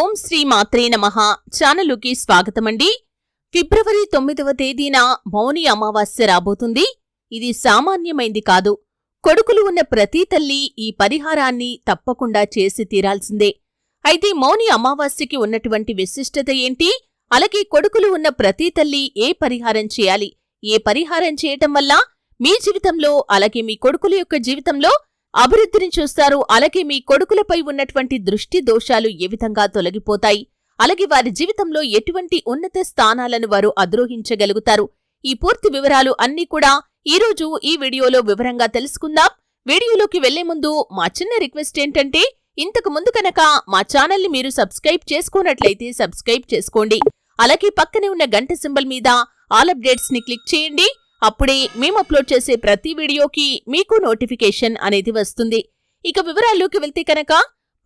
ఓం శ్రీ మాత్రే నమ. ఛానలుకి స్వాగతమండి. ఫిబ్రవరి తొమ్మిదవ తేదీన మౌని అమావాస్య రాబోతుంది. ఇది సామాన్యమైంది కాదు. కొడుకులు ఉన్న ప్రతి తల్లి ఈ పరిహారాన్ని తప్పకుండా చేసి తీరాల్సిందే. అయితే మౌని అమావాస్యకి ఉన్నటువంటి విశిష్టత ఏంటి? అలాగే కొడుకులు ఉన్న ప్రతి తల్లి ఏ పరిహారం చేయాలి? ఏ పరిహారం చేయటం వల్ల మీ జీవితంలో అలాగే మీ కొడుకుల యొక్క జీవితంలో అభివృద్ధిని చూస్తారు. అలాగే మీ కొడుకులపై ఉన్నటువంటి దృష్టి దోషాలు ఏ విధంగా తొలగిపోతాయి? అలాగే వారి జీవితంలో ఎటువంటి ఉన్నత స్థానాలను వారు అధిరోహించగలుగుతారు? ఈ పూర్తి వివరాలు అన్నీ కూడా ఈరోజు ఈ వీడియోలో వివరంగా తెలుసుకుందాం. వీడియోలోకి వెళ్ళే ముందు మా చిన్న రిక్వెస్ట్ ఏంటంటే ఇంతకు ముందు కనుక మా ఛానల్ని మీరు సబ్స్క్రైబ్ చేసుకున్నట్లయితే సబ్స్క్రైబ్ చేసుకోండి. అలాగే పక్కనే ఉన్న గంట సింబల్ మీద ఆల్ అప్డేట్స్ని క్లిక్ చేయండి. అప్పుడే మేము అప్లోడ్ చేసే ప్రతి వీడియోకి మీకు నోటిఫికేషన్ అనేది వస్తుంది. ఇక వివరాల్లోకి వెళ్తే కనుక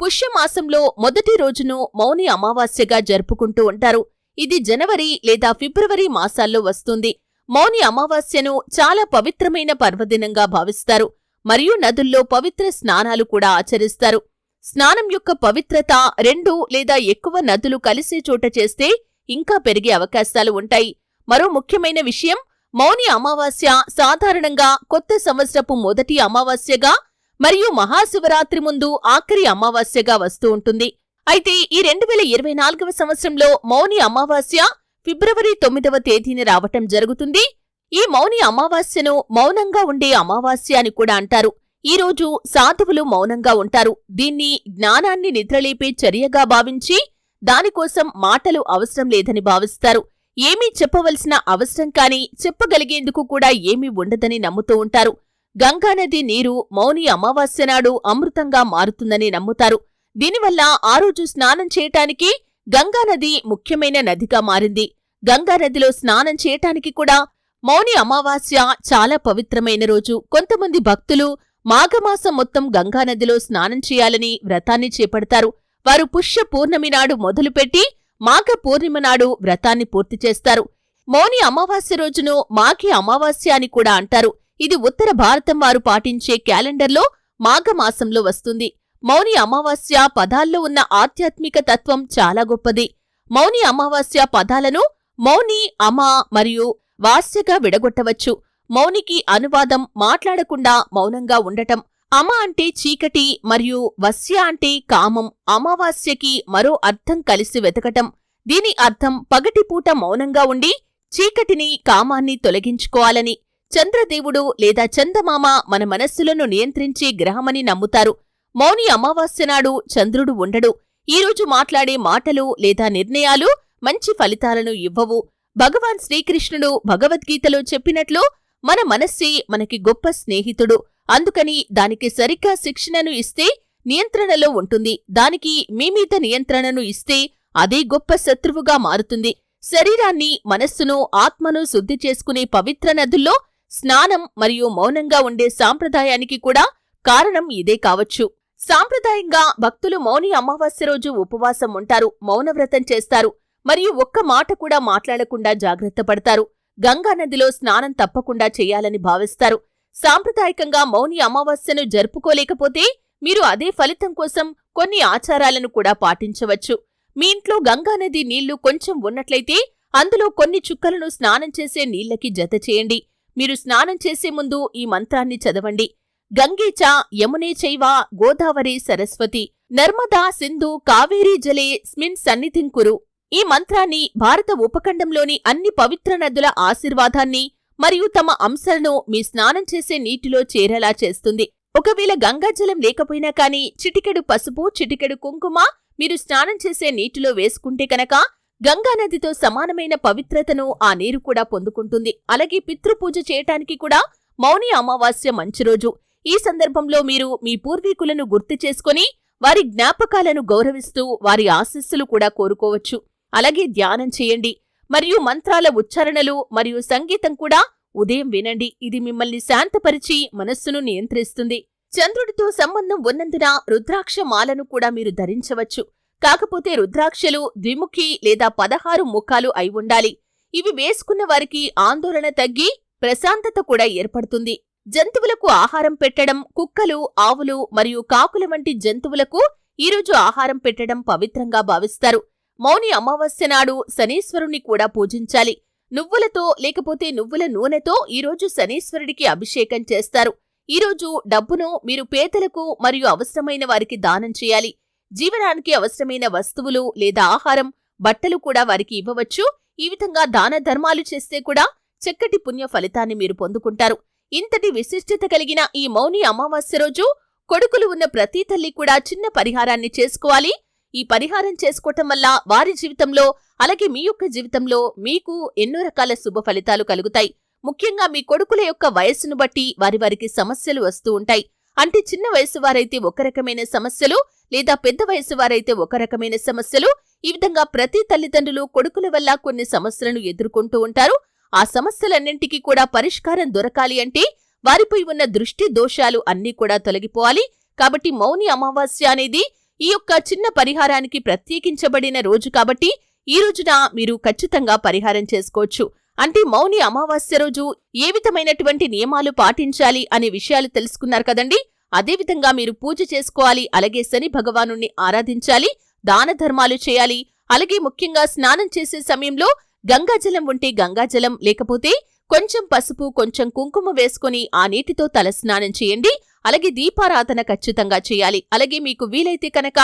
పుష్యమాసంలో మొదటి రోజును మౌని అమావాస్యగా జరుపుకుంటూ ఉంటారు. ఇది జనవరి లేదా ఫిబ్రవరి మాసాల్లో వస్తుంది. మౌని అమావాస్యను చాలా పవిత్రమైన పర్వదినంగా భావిస్తారు. మరియు నదుల్లో పవిత్ర స్నానాలు కూడా ఆచరిస్తారు. స్నానం యొక్క పవిత్రత రెండు లేదా ఎక్కువ నదులు కలిసే చోట చేస్తే ఇంకా పెరిగే అవకాశాలు ఉంటాయి. మరో ముఖ్యమైన విషయం మౌని అమావాస్య సాధారణంగా కొత్త సంవత్సరపు మొదటి అమావాస్యగా మరియు మహాశివరాత్రి ముందు ఆఖరి అమావాస్యగా వస్తూ ఉంటుంది. అయితే ఈ రెండు వేల ఇరవై నాలుగవ సంవత్సరంలో మౌని అమావాస్య ఫిబ్రవరి తొమ్మిదవ తేదీని రావటం జరుగుతుంది. ఈ మౌని అమావాస్యను మౌనంగా ఉండే అమావాస్య అని కూడా అంటారు. ఈ రోజు సాధువులు మౌనంగా ఉంటారు. దీన్ని జ్ఞానాన్ని నిద్రలేపే చర్యగా భావించి దానికోసం మాటలు అవసరం లేదని భావిస్తారు. ఏమీ చెప్పవలసిన అవసరం కాని చెప్పగలిగేందుకు కూడా ఏమీ ఉండదని నమ్ముతూ ఉంటారు. గంగానది నీరు మౌని అమావాస్య నాడు అమృతంగా మారుతుందని నమ్ముతారు. దీనివల్ల ఆ రోజు స్నానం చేయటానికి గంగానది ముఖ్యమైన నదిగా మారింది. గంగానదిలో స్నానం చేయటానికి కూడా మౌని అమావాస్య చాలా పవిత్రమైన రోజు. కొంతమంది భక్తులు మాఘమాసం మొత్తం గంగానదిలో స్నానం చేయాలని వ్రతాన్ని చేపడతారు. వారు పుష్య పూర్ణమి నాడు మొదలుపెట్టి మాఘ పూర్ణిమ నాడు వ్రతాన్ని పూర్తి చేస్తారు. మౌని అమావాస్య రోజును మాఘి అమావాస్య అని కూడా అంటారు. ఇది ఉత్తర భారతం వారు పాటించే క్యాలెండర్లో మాఘమాసంలో వస్తుంది. మౌని అమావాస్య పదాల్లో ఉన్న ఆధ్యాత్మిక తత్వం చాలా గొప్పది. మౌని అమావాస్య పదాలను మౌని అమా మరియు వాస్యగా విడగొట్టవచ్చు. మౌనికి అనువాదం మాట్లాడకుండా మౌనంగా ఉండటం అమ అంటే చీకటి మరియు వస్య అంటే కామం. అమావాస్యకి మరో అర్థం కలిసి వెతకటం. దీని అర్థం పగటిపూట మౌనంగా ఉండి చీకటిని కామాన్ని తొలగించుకోవాలని. చంద్రదేవుడు లేదా చందమామ మన మనస్సులను నియంత్రించే గ్రహమని నమ్ముతారు. మౌని అమావాస్య నాడు చంద్రుడు ఉండడు. ఈరోజు మాట్లాడే మాటలు లేదా నిర్ణయాలు మంచి ఫలితాలను ఇవ్వవు. భగవాన్ శ్రీకృష్ణుడు భగవద్గీతలో చెప్పినట్లు మన మనస్సే మనకి గొప్ప స్నేహితుడు. అందుకని దానికి సరిగ్గా శిక్షణను ఇస్తే నియంత్రణలో ఉంటుంది. దానికి మీమీద నియంత్రణను ఇస్తే అదే గొప్ప శత్రువుగా మారుతుంది. శరీరాన్ని మనస్సును ఆత్మను శుద్ధి చేసుకునే పవిత్ర నదుల్లో స్నానం మరియు మౌనంగా ఉండే సాంప్రదాయానికి కూడా కారణం ఇదే కావచ్చు. సాంప్రదాయంగా భక్తులు మౌని అమావాస్య రోజు ఉపవాసం ఉంటారు మౌనవ్రతం చేస్తారు మరియు ఒక్క మాట కూడా మాట్లాడకుండా జాగ్రత్త పడతారు. గంగానదిలో స్నానం తప్పకుండా చేయాలని భావిస్తారు. సాంప్రదాయకంగా మౌని అమావాస్యను జరుపుకోలేకపోతే మీరు అదే ఫలితం కోసం కొన్ని ఆచారాలను కూడా పాటించవచ్చు. మీ ఇంట్లో గంగానది నీళ్ళు కొంచెం ఉన్నట్లయితే అందులో కొన్ని చుక్కలను స్నానం చేసే నీళ్ళకి జత చేయండి. మీరు స్నానం చేసే ముందు ఈ మంత్రాన్ని చదవండి. గంగేచ యమునే చైవ గోదావరి సరస్వతి నర్మదా సింధు కావేరీ జలే స్మిన్ సన్నిధింకురు ఈ మంత్రాన్ని భారత ఉపఖండంలోని అన్ని పవిత్ర నదుల ఆశీర్వాదాన్ని మరియు తమ అంశాలను మీ స్నానం చేసే నీటిలో చేరేలా చేస్తుంది. ఒకవేళ గంగాజలం లేకపోయినా కానీ చిటికెడు పసుపు చిటికెడు కుంకుమ మీరు స్నానం చేసే నీటిలో వేసుకుంటే కనుక గంగానదితో సమానమైన పవిత్రతను ఆ నీరు కూడా పొందుకుంటుంది. అలాగే పితృపూజ చేయటానికి కూడా మౌని అమావాస్య మంచి రోజు. ఈ సందర్భంలో మీరు మీ పూర్వీకులను గుర్తు చేసుకుని వారి జ్ఞాపకాలను గౌరవిస్తూ వారి ఆశస్సులు కూడా కోరుకోవచ్చు. అలాగే ధ్యానం చేయండి. మరియు మంత్రాల ఉచ్చారణలు మరియు సంగీతం కూడా ఉదయం వినండి. ఇది మిమ్మల్ని శాంతపరిచి మనస్సును నియంత్రిస్తుంది. చంద్రుడితో సంబంధం ఉన్నందున రుద్రాక్ష మాలను కూడా మీరు ధరించవచ్చు. కాకపోతే రుద్రాక్షలు ద్విముఖి లేదా పదహారు ముఖాలు అయి ఉండాలి. ఇవి వేసుకున్న వారికి ఆందోళన తగ్గి ప్రశాంతత కూడా ఏర్పడుతుంది. జంతువులకు ఆహారం పెట్టడం కుక్కలు ఆవులు మరియు కాకుల వంటి జంతువులకు ఈ రోజు ఆహారం పెట్టడం పవిత్రంగా భావిస్తారు. మౌని అమావాస్య నాడు శనీశ్వరుణ్ణి కూడా పూజించాలి. నువ్వులతో లేకపోతే నువ్వుల నూనెతో ఈరోజు శనీశ్వరుడికి అభిషేకం చేస్తారు. ఈరోజు డబ్బును మీరు పేదలకు మరియు అవసరమైన వారికి దానం చేయాలి. జీవనానికి అవసరమైన వస్తువులు లేదా ఆహారం బట్టలు కూడా వారికి ఇవ్వవచ్చు. ఈ విధంగా దాన ధర్మాలు చేస్తే కూడా చక్కటి పుణ్య ఫలితాన్ని మీరు పొందుకుంటారు. ఇంతటి విశిష్టత కలిగిన ఈ మౌని అమావాస్య రోజు కొడుకులు ఉన్న ప్రతి తల్లి కూడా చిన్న పరిహారాన్ని చేసుకోవాలి. ఈ పరిహారం చేసుకోవటం వల్ల వారి జీవితంలో అలాగే మీ యొక్క జీవితంలో మీకు ఎన్నో రకాల శుభ ఫలితాలు కలుగుతాయి. ముఖ్యంగా మీ కొడుకుల యొక్క వయస్సును బట్టి వారి వారికి సమస్యలు వస్తూ ఉంటాయి. అంటే చిన్న వయసు వారైతే ఒక రకమైన సమస్యలు లేదా పెద్ద వయసు వారైతే ఒక రకమైన సమస్యలు. ఈ విధంగా ప్రతి తల్లిదండ్రులు కొడుకుల వల్ల కొన్ని సమస్యలను ఎదుర్కొంటూ ఉంటారు. ఆ సమస్యలన్నింటికీ కూడా పరిష్కారం దొరకాలి అంటే వారిపై ఉన్న దృష్టి దోషాలు అన్నీ కూడా తొలగిపోవాలి. కాబట్టి మౌని అమావాస్య అనేది ఈ యొక్క చిన్న పరిహారానికి ప్రత్యేకించబడిన రోజు కాబట్టి ఈ రోజున మీరు ఖచ్చితంగా పరిహారం చేసుకోవచ్చు. అంటే మౌని అమావాస్య రోజు ఏ విధమైనటువంటి నియమాలు పాటించాలి అనే విషయాలు తెలుసుకున్నారు కదండి? అదేవిధంగా మీరు పూజ చేసుకోవాలి అలాగే శని భగవాను ఆరాధించాలి దాన ధర్మాలు చేయాలి అలాగే ముఖ్యంగా స్నానం చేసే సమయంలో గంగాజలం ఉంటే గంగాజలం లేకపోతే కొంచెం పసుపు కొంచెం కుంకుమ వేసుకుని ఆ నీటితో తల స్నానం చేయండి. అలాగే దీపారాధన ఖచ్చితంగా చేయాలి. అలాగే మీకు వీలైతే కనుక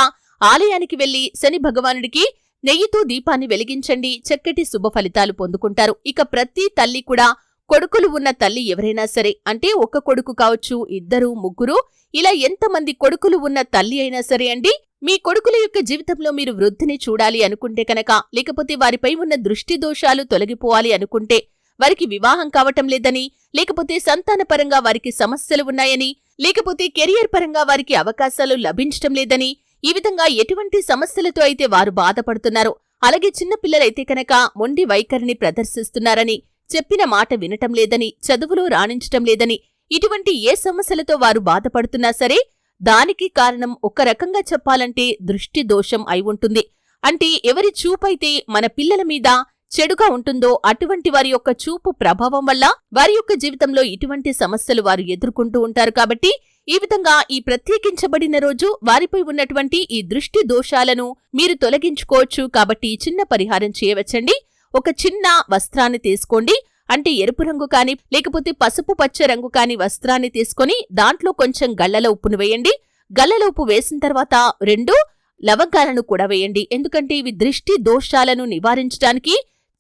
ఆలయానికి వెళ్ళి శని భగవానుడికి నెయ్యితో దీపాన్ని వెలిగించండి. చక్కటి శుభ ఫలితాలు పొందుకుంటారు. ఇక ప్రతి తల్లి కూడా కొడుకులు ఉన్న తల్లి ఎవరైనా సరే అంటే ఒక కొడుకు కావచ్చు ఇద్దరు ముగ్గురు ఇలా ఎంతమంది కొడుకులు ఉన్న తల్లి అయినా సరే అండి మీ కొడుకుల యొక్క జీవితంలో మీరు వృద్ధిని చూడాలి అనుకుంటే కనుక లేకపోతే వారిపై ఉన్న దృష్టి దోషాలు తొలగిపోవాలి అనుకుంటే వారికి వివాహం కావటం లేదని లేకపోతే సంతానపరంగా వారికి సమస్యలు ఉన్నాయని లేకపోతే కెరియర్ పరంగా వారికి అవకాశాలు లభించటం లేదని ఈ విధంగా ఎటువంటి సమస్యలతో అయితే వారు బాధపడుతున్నారో. అలాగే చిన్నపిల్లలైతే కనుక మొండి వైఖరిని ప్రదర్శిస్తున్నారని చెప్పిన మాట వినటం లేదని చదువులో రాణించటం లేదని ఇటువంటి ఏ సమస్యలతో వారు బాధపడుతున్నా సరే దానికి కారణం ఒక రకంగా చెప్పాలంటే దృష్టి దోషం అయి ఉంటుంది. అంటే ఎవరి చూపైతే మన పిల్లల మీద చెడుగా ఉంటుందో అటువంటి వారి యొక్క చూపు ప్రభావం వల్ల వారి యొక్క జీవితంలో ఇటువంటి సమస్యలు వారు ఎదుర్కొంటూ ఉంటారు కాబట్టి ఈ విధంగా ఈ ప్రత్యేకించబడిన రోజు వారిపై ఉన్నటువంటి ఈ దృష్టి దోషాలను మీరు తొలగించుకోవచ్చు కాబట్టి చిన్న పరిహారం చేయవచ్చండి. ఒక చిన్న వస్త్రాన్ని తీసుకోండి. అంటే ఎరుపు రంగు కాని లేకపోతే పసుపు పచ్చ రంగు కాని వస్త్రాన్ని తీసుకొని దాంట్లో కొంచెం గళ్ళల ఉప్పును వేయండి. గళ్ళల ఉప్పు వేసిన తర్వాత రెండు లవంగాలను కూడా వేయండి. ఎందుకంటే ఇవి దృష్టి దోషాలను నివారించడానికి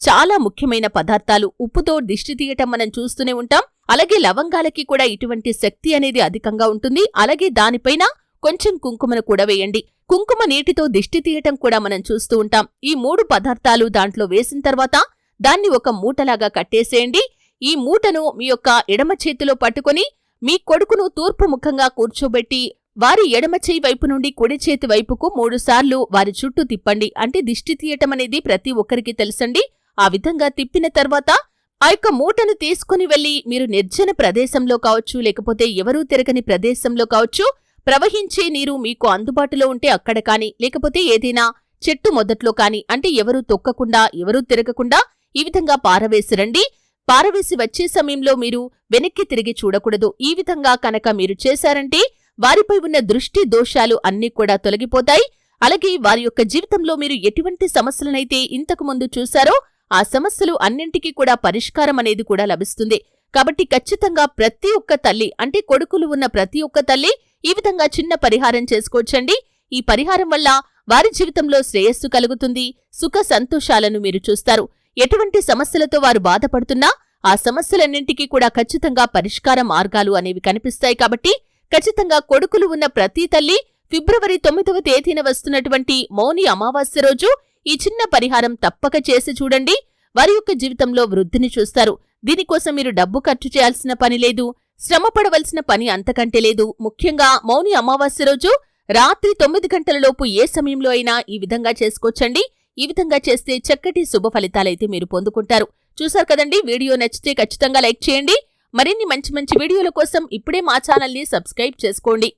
చాలా ముఖ్యమైన పదార్థాలు ఉప్పుతో దిష్టి తీయటం మనం చూస్తూనే ఉంటాం. అలాగే లవంగాలకి కూడా ఇటువంటి శక్తి అనేది అధికంగా ఉంటుంది. అలాగే దానిపైన కొంచెం కుంకుమను కూడా వేయండి. కుంకుమ నీటితో దిష్టి తీయటం కూడా మనం చూస్తూ ఉంటాం. ఈ మూడు పదార్థాలు దాంట్లో వేసిన తర్వాత దాన్ని ఒక మూటలాగా కట్టేసేయండి. ఈ మూటను మీ యొక్క ఎడమ చేతిలో పట్టుకొని మీ కొడుకును తూర్పు ముఖంగా కూర్చోబెట్టి వారి ఎడమ చేయి వైపు నుండి కుడి చేతి వైపుకు మూడుసార్లు వారి చుట్టూ తిప్పండి. అంటే దిష్టి తీయటం అనేది ప్రతి ఒక్కరికి తెలుసండి. ఆ విధంగా తిప్పిన తర్వాత ఆ యొక్క మూటను తీసుకుని వెళ్ళి మీరు నిర్జన ప్రదేశంలో కావచ్చు లేకపోతే ఎవరూ తిరగని ప్రదేశంలో కావచ్చు ప్రవహించే నీరు మీకు అందుబాటులో ఉంటే అక్కడ కాని లేకపోతే ఏదైనా చెట్టు మొదట్లో కాని అంటే ఎవరూ తొక్కకుండా ఎవరూ తిరగకుండా ఈ విధంగా పారవేసిరండి పారవేసి వచ్చే సమయంలో మీరు వెనక్కి తిరిగి చూడకూడదు. ఈ విధంగా కనుక మీరు చేశారంటే వారిపై ఉన్న దృష్టి దోషాలు అన్నీ కూడా తొలగిపోతాయి. అలాగే వారి యొక్క జీవితంలో మీరు ఎటువంటి సమస్యలనైతే ఇంతకు ముందు చూశారో ఆ సమస్యలు అన్నింటికీ కూడా పరిష్కారం అనేది కూడా లభిస్తుంది. కాబట్టి ఖచ్చితంగా ప్రతి ఒక్క తల్లి అంటే కొడుకులు ఉన్న ప్రతి ఒక్క తల్లి ఈ విధంగా చిన్న పరిహారం చేసుకోవచ్చండి. ఈ పరిహారం వల్ల వారి జీవితంలో శ్రేయస్సు కలుగుతుంది సుఖ సంతోషాలను మీరు చూస్తారు. ఎటువంటి సమస్యలతో వారు బాధపడుతున్నా ఆ సమస్యలన్నింటికీ కూడా ఖచ్చితంగా పరిష్కార మార్గాలు అనేవి కనిపిస్తాయి కాబట్టి ఖచ్చితంగా కొడుకులు ఉన్న ప్రతి తల్లి ఫిబ్రవరి తొమ్మిదవ తేదీన వస్తున్నటువంటి మౌని అమావాస్య రోజు ఈ చిన్న పరిహారం తప్పక చేసి చూడండి. వారి యొక్క జీవితంలో వృద్ధిని చూస్తారు. దీనికోసం మీరు డబ్బు ఖర్చు చేయాల్సిన పని లేదు. శ్రమ పడవలసిన పని అంతకంటే లేదు. ముఖ్యంగా మౌని అమావాస్య రోజు రాత్రి తొమ్మిది గంటలలోపు ఏ సమయంలో అయినా ఈ విధంగా చేసుకోవచ్చండి. ఈ విధంగా చేస్తే చక్కటి శుభ ఫలితాలైతే మీరు పొందుకుంటారు. చూసారు కదండి? వీడియో నచ్చితే ఖచ్చితంగా లైక్ చేయండి. మరిన్ని మంచి మంచి వీడియోల కోసం ఇప్పుడే మా ఛానల్ని సబ్స్క్రైబ్ చేసుకోండి.